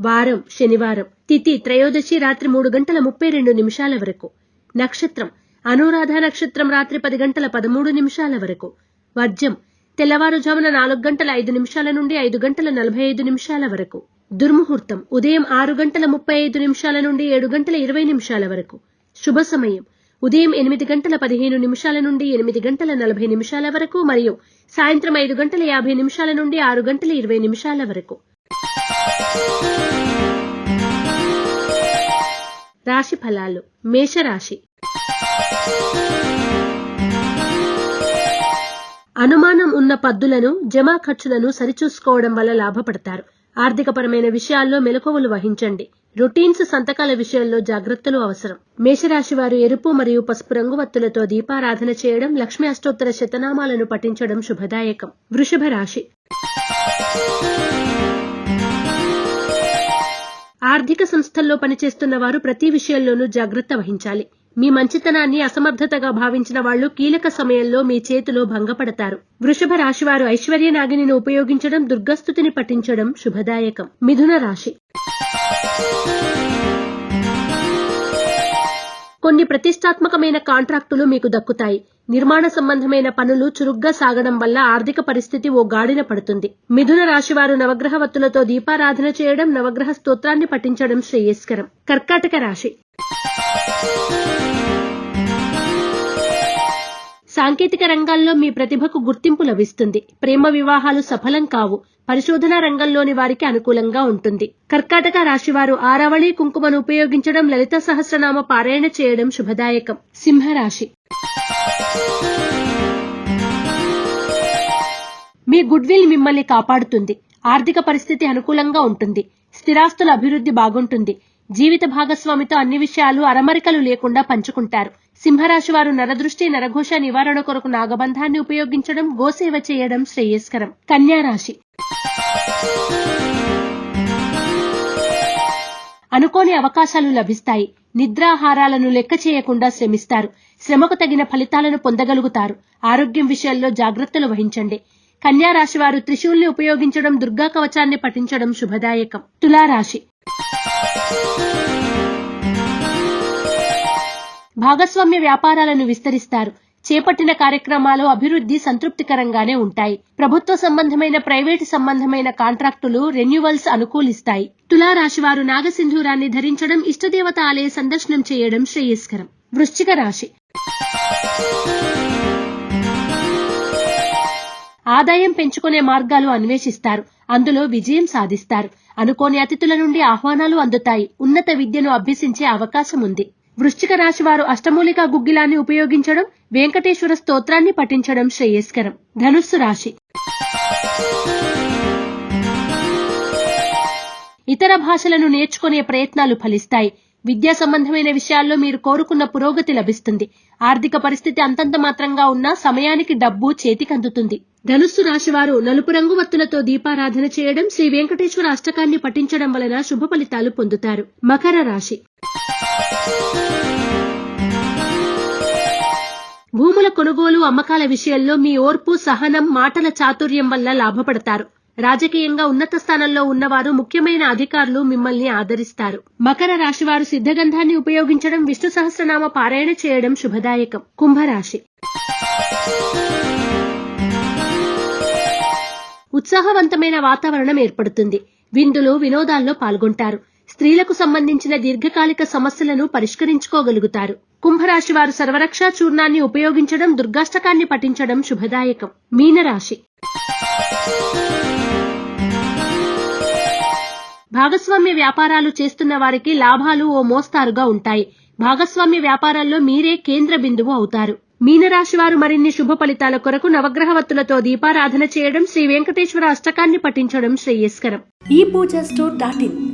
వారం శనివారం తిథి త్రయోదశి రాత్రి మూడు గంటల ముప్పై రెండు నిమిషాల వరకు. నక్షత్రం అనురాధ నక్షత్రం రాత్రి పది గంటల పదమూడు నిమిషాల వరకు. వర్జం తెల్లవారుజామున నాలుగు గంటల ఐదు నిమిషాల నుండి ఐదు గంటల నలభై ఐదు నిమిషాల వరకు. దుర్ముహూర్తం ఉదయం ఆరు గంటల ముప్పై ఐదు నిమిషాల నుండి ఏడు గంటల ఇరవై నిమిషాల వరకు. శుభ సమయం ఉదయం ఎనిమిది గంటల పదిహేను నిమిషాల నుండి ఎనిమిది గంటల నలభై నిమిషాల వరకు మరియు సాయంత్రం ఐదు గంటల యాభై నిమిషాల నుండి ఆరు గంటల ఇరవై నిమిషాల వరకు. రాశి ఫలాలు. మేషరాశి. అనుమానం ఉన్న పద్దులను జమా ఖర్చులను సరిచూసుకోవడం వల్ల లాభపడతారు. ఆర్థికపరమైన విషయాల్లో మెలకువలు వహించండి. రొటీన్స్ సంతకాల విషయంలో జాగ్రత్తలు అవసరం. మేషరాశి వారు ఎరుపు మరియు పసుపు రంగు వత్తులతో దీపారాధన చేయడం లక్ష్మీ అష్టోత్తర శతనామాలను పఠించడం శుభదాయకం. వృషభ రాశి ఆర్థిక సంస్థల్లో పనిచేస్తున్న వారు ప్రతి విషయంలోనూ జాగ్రత్త వహించాలి. మీ మంచితనాన్ని అసమర్థతగా భావించిన వాళ్ళు కీలక సమయంలో మీ చేతిలో భంగపడతారు. వృషభ రాశి వారు ఐశ్వర్య నాగిని ఉపయోగించడం దుర్గస్థుతిని పఠించడం శుభదాయకం. మిథున రాశి. కొన్ని ప్రతిష్టాత్మకమైన కాంట్రాక్టులు మీకు దక్కుతాయి. నిర్మాణ సంబంధమైన పనులు చురుగ్గా సాగడం వల్ల ఆర్థిక పరిస్థితి ఓ గాడిన పడుతుంది. మిథున రాశి వారు నవగ్రహ వత్తులతో దీపారాధన చేయడం నవగ్రహ స్తోత్రాన్ని పఠించడం శ్రేయస్కరం. కర్కాటక రాశి. సాంకేతిక రంగాల్లో మీ ప్రతిభకు గుర్తింపు లభిస్తుంది. ప్రేమ వివాహాలు సఫలం కావు. పరిశోధన రంగంలోని వారికి అనుకూలంగా ఉంటుంది. కర్కాటక రాశివారు ఆరావళి కుంకుమను ఉపయోగించడం లలిత సహస్రనామ పారాయణ చేయడం శుభదాయకం. సింహరాశి. మీ గుడ్ విల్ మిమ్మల్ని కాపాడుతుంది. ఆర్థిక పరిస్థితి అనుకూలంగా ఉంటుంది. స్థిరాస్తుల అభివృద్ధి బాగుంటుంది. జీవిత భాగస్వామితో అన్ని విషయాలు అరమరికలు లేకుండా పంచుకుంటారు. సింహరాశి వారు నరదృష్టి నరఘోష నివారణ కొరకు నాగబంధాన్ని ఉపయోగించడం గోసేవ చేయడం శ్రేయస్కరం. కన్యా రాశి అనుకోని అవకాశాలు లభిస్తాయి. నిద్రాహారాలను లెక్క చేయకుండా శ్రమిస్తారు. శ్రమకు తగిన ఫలితాలను పొందగలుగుతారు. ఆరోగ్యం విషయంలో జాగ్రత్తలు వహించండి. కన్యా రాశి వారు త్రిశూల్ని ఉపయోగించడం దుర్గా కవచాన్ని పఠించడం శుభదాయకం. తులారాశి. భాగస్వామ్య వ్యాపారాలను విస్తరిస్తారు. చేపట్టిన కార్యక్రమాలు అభివృద్ధి సంతృప్తికరంగానే ఉంటాయి. ప్రభుత్వ సంబంధమైన ప్రైవేటు సంబంధమైన కాంట్రాక్టులు రెన్యువల్స్ అనుకూలిస్తాయి. తులారాశివారు నాగసింధూరాన్ని ధరించడం ఇష్టదేవత ఆలయ సందర్శనం చేయడం శ్రేయస్కరం. వృశ్చిక రాశి. ఆదాయం పెంచుకునే మార్గాలు అన్వేషిస్తారు. అందులో విజయం సాధిస్తారు. అనుకోని అతిథుల నుండి ఆహ్వానాలు అందుతాయి. ఉన్నత విద్యను అభ్యసించే అవకాశం ఉంది వృశ్చిక రాశి వారు అష్టమూలిక గుగ్గిలాన్ని ఉపయోగించడం వెంకటేశ్వర స్తోత్రాన్ని పఠించడం శ్రేయస్కరం. ధనుస్సు రాశి. ఇతర భాషలను నేర్చుకునే ప్రయత్నాలు ఫలిస్తాయి. విద్యా సంబంధమైన విషయాల్లో మీరు కోరుకున్న పురోగతి లభిస్తుంది. ఆర్థిక పరిస్థితి అంతంత మాత్రంగా ఉన్నా సమయానికి డబ్బు చేతికందుతుంది. ధనుస్సు రాశివారు నలుపు రంగు వత్తులతో దీపారాధన చేయడం శ్రీ వెంకటేశ్వర అష్టకాన్ని పఠించడం వలన శుభ ఫలితాలు పొందుతారు. మకర రాశి. భూముల కొనుగోలు అమ్మకాల విషయంలో మీ ఓర్పు సహనం మాటల చాతుర్యం వల్ల లాభపడతారు. రాజకీయంగా ఉన్నత స్థానంలో ఉన్నవారు ముఖ్యమైన అధికారులు మిమ్మల్ని ఆదరిస్తారు. మకర రాశి వారు సిద్ధగంధాన్ని ఉపయోగించడం విష్ణు సహస్రనామ పారాయణ చేయడం శుభదాయకం. కుంభరాశి. ఉత్సాహవంతమైన వాతావరణం ఏర్పడుతుంది. విందులు వినోదాల్లో పాల్గొంటారు. స్త్రీలకు సంబంధించిన దీర్ఘకాలిక సమస్యలను పరిష్కరించుకోగలుగుతారు. కుంభరాశి వారు సర్వరక్షా చూర్ణాన్ని ఉపయోగించడం దుర్గాష్టకాన్ని పఠించడం శుభదాయకం. మీనరాశి. భాగస్వామ్య వ్యాపారాలు చేస్తున్న వారికి లాభాలు ఓ మోస్తారుగా ఉంటాయి. భాగస్వామ్య వ్యాపారాల్లో మీరే కేంద్ర బిందువు అవుతారు. మీనరాశి వారు మరిన్ని శుభ ఫలితాల కొరకు నవగ్రహవత్తులతో దీపారాధన చేయడం శ్రీ వెంకటేశ్వర అష్టకాన్ని పఠించడం శ్రేయస్కరం. ఈ పూజ స్టోర్ డాట్ ఇన్.